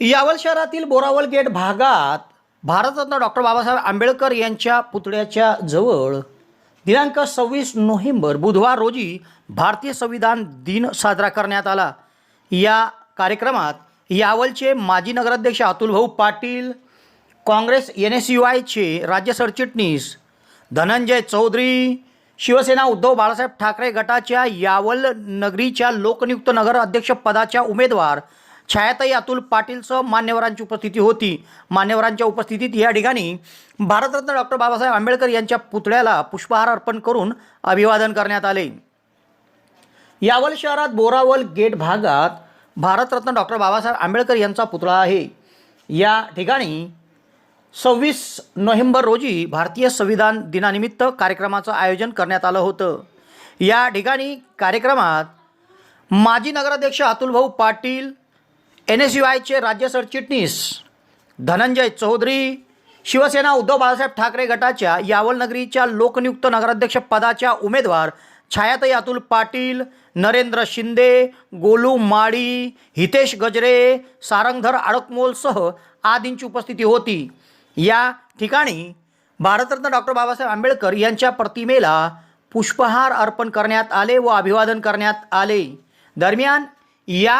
यावल शहरातील बोरावल गेट भागात भारतरत्न डॉक्टर बाबासाहेब आंबेडकर यांच्या पुतळ्याच्या जवळ दिनांक सव्वीस नोव्हेंबर बुधवार रोजी भारतीय संविधान दिन साजरा करण्यात आला. या कार्यक्रमात यावलचे माजी नगराध्यक्ष Atulbhau Patil Congress N S U आयचे राज्य सरचिटणीस धनंजय चौधरी शिवसेना उद्धव बाळासाहेब ठाकरे गटाच्या यावल नगरीच्या लोकनियुक्त नगर अध्यक्षपदाच्या उमेदवार छायाताई अतुल पाटीलसह मान्यवरांची उपस्थिती होती. मान्यवरांच्या उपस्थितीत या ठिकाणी भारतरत्न डॉक्टर बाबासाहेब आंबेडकर यांच्या पुतळ्याला पुष्पहार अर्पण करून अभिवादन करण्यात आले. यावल शहरात बोरावल गेट भागात भारतरत्न डॉक्टर बाबासाहेब आंबेडकर यांचा पुतळा आहे. या ठिकाणी सव्वीस नोव्हेंबर रोजी भारतीय संविधान दिनानिमित्त कार्यक्रमाचं आयोजन करण्यात आलं होतं. या ठिकाणी कार्यक्रमात माजी नगराध्यक्ष Atulbhau Patil N S U आयचे राज्य सरचिटणीस धनंजय चौधरी शिवसेना उद्धव बाळासाहेब ठाकरे गटाच्या यावल नगरीच्या लोकनियुक्त नगराध्यक्ष पदाच्या उमेदवार छायाताई अतुल पाटील नरेंद्र शिंदे गोलू माळी हितेश गजरे सारंगधर आडकमोलसह आदींची उपस्थिती होती. या ठिकाणी भारतरत्न डॉक्टर बाबासाहेब आंबेडकर यांच्या प्रतिमेला पुष्पहार अर्पण करण्यात आले व अभिवादन करण्यात आले. दरम्यान या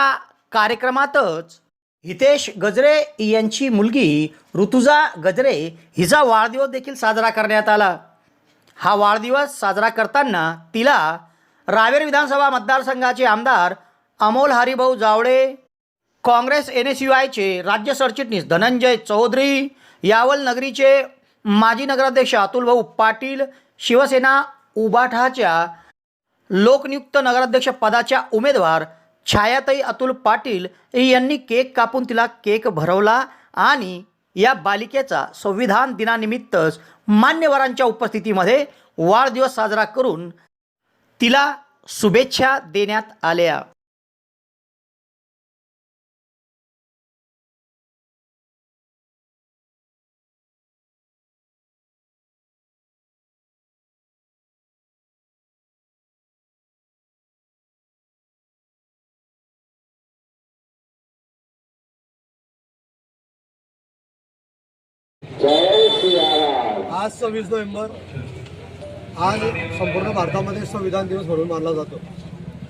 कार्यक्रमातच हितेश गजरे यांची मुलगी ऋतुजा गजरे हिचा वाढदिवस देखील साजरा करण्यात आला. हा वाढदिवस साजरा करताना तिला रावेर विधानसभा मतदारसंघाचे आमदार Amol Haribhau Jawale Congress N S U आयचे राज्य सरचिटणीस धनंजय चौधरी यावल नगरीचे माजी नगराध्यक्ष अतुलभाऊ पाटील शिवसेना उबाठाच्या लोकनियुक्त नगराध्यक्ष पदाच्या उमेदवार छायाताई अतुल पाटील यांनी केक कापून तिला केक भरवला आणि या बालिकेचा संविधान दिनानिमित्तच मान्यवरांच्या उपस्थितीमध्ये वाढदिवस साजरा करून तिला शुभेच्छा देण्यात आल्या. आज सव्वीस नोव्हेंबर आज संपूर्ण भारतामध्ये संविधान दिवस म्हणून मानला जातो.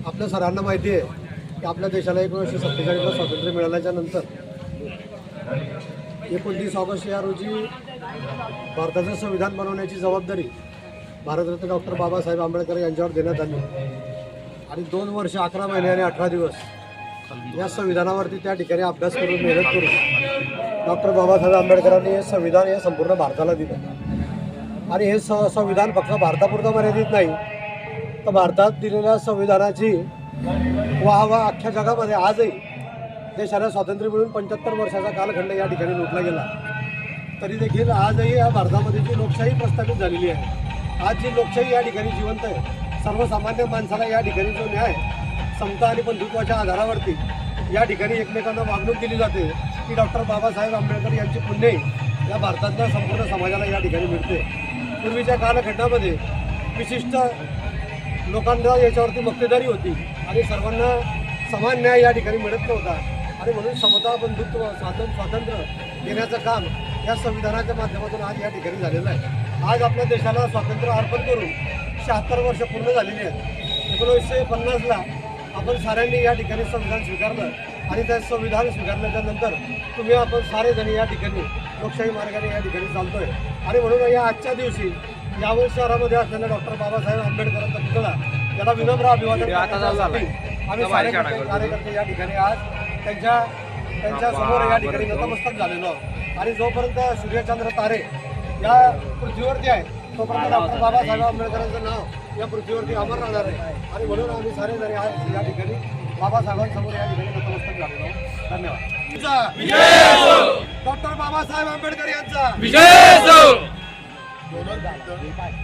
आपल्या सरांना माहिती आहे की आपल्या देशाला एकोणीसशे सत्तेचाळीसला स्वातंत्र्य मिळाल्याच्या नंतर एकोणतीस ऑगस्ट या रोजी भारताचं संविधान बनवण्याची जबाबदारी भारतरत्न डॉक्टर बाबासाहेब आंबेडकर यांच्यावर देण्यात आली. आणि दोन वर्ष अकरा महिने आणि अठरा दिवस या संविधानावरती त्या ठिकाणी अभ्यास करून मेहनत करून डॉक्टर बाबासाहेब आंबेडकरांनी हे संविधान हे संपूर्ण भारताला दिलं. आणि हे स संविधान फक्त भारतापुरतं मर्यादित नाही तर भारतात दिलेल्या संविधानाची वाहवा अख्ख्या जगामध्ये आजही देशाला स्वातंत्र्य मिळून पंच्याहत्तर वर्षाचा कालखंड या ठिकाणी लुटला गेला. तरी देखील आजही या भारतामध्ये जी लोकशाही प्रस्थापित झालेली आहे आज जी लोकशाही या ठिकाणी जिवंत आहे सर्वसामान्य माणसाला या ठिकाणी जो न्याय समता आणि बंधुत्वाच्या आधारावरती या ठिकाणी एकमेकांना वागणूक दिली जाते. की डॉक्टर बाबासाहेब आंबेडकर यांची पुण्य या भारतातल्या संपूर्ण समाजाला या ठिकाणी मिळते. पूर्वीच्या कालखंडामध्ये विशिष्ट लोकांना याच्यावरती मक्तेदारी होती आणि सर्वांना समान न्याय या ठिकाणी मिळत नव्हता. आणि म्हणून समता बंधुत्व स्वातंत्र्य स्वातंत्र्य देण्याचं काम या संविधानाच्या माध्यमातून आज या ठिकाणी झालेलं आहे. आज आपल्या देशाला स्वातंत्र्य अर्पण करून शहात्तर वर्ष पूर्ण झालेली आहेत. एकोणीसशे पन्नासला आपण साऱ्यांनी या ठिकाणी संविधान स्वीकारलं आणि त्या संविधान स्वीकारल्याच्या नंतर तुम्ही आपण सारे जण या ठिकाणी लोकशाही मार्गाने या ठिकाणी चालतोय. आणि म्हणून या आजच्या दिवशी यावल शहरामध्ये असलेल्या डॉक्टर बाबासाहेब आंबेडकरांचा पुतळा याला विनम्र अभिवादन करण्यासाठी आम्ही सारे कार्यकर्ते- या ठिकाणी आज त्यांच्या त्यांच्यासमोर या ठिकाणी नतमस्तक झालेलो. आणि जोपर्यंत सूर्यचंद्र तारे या पृथ्वीवरती आहे तोपर्यंत डॉक्टर बाबासाहेब आंबेडकरांचं नाव या पृथ्वीवरती अमर राहणार आहे. आणि म्हणून आम्ही सारे जण आज या ठिकाणी बाबासाहेबांसमोर या ठिकाणी नतमस्तक झालेलो आहोत. धन्यवाद. डॉक्टर बाबासाहेब आंबेडकर यांचा.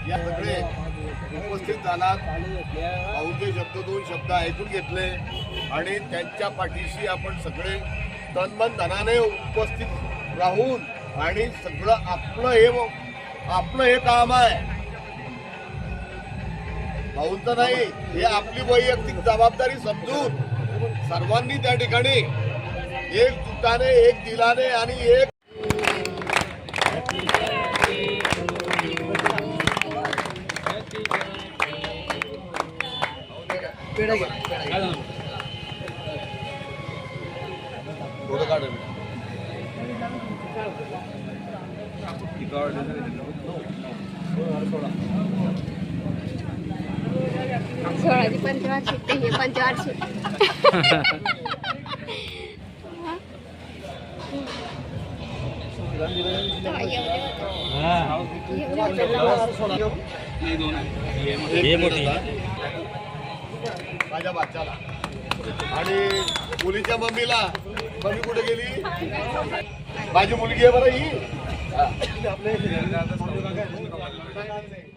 या सगळे उपस्थित झालात. भाऊचे शब्द दोन शब्द ऐकून घेतले. आणि त्यांच्या पाठीशी आपण सगळे तनमन धनाने उपस्थित राहून आणि सगळं आपलं हे आपलं हे काम आहे. भाऊंचं नाही हे आपली वैयक्तिक जबाबदारी समजून सर्वांनी त्या ठिकाणी एकजुटाने एक दिलाने आणि एक थोडं काढ. सोळाची पंचवार्षिक ते हे पंचवार्षिक. माझ्या आणि मुलीच्या मम्मीला. मम्मी कुठे गेली? माझी मुलगी आहे बरं ही. हा.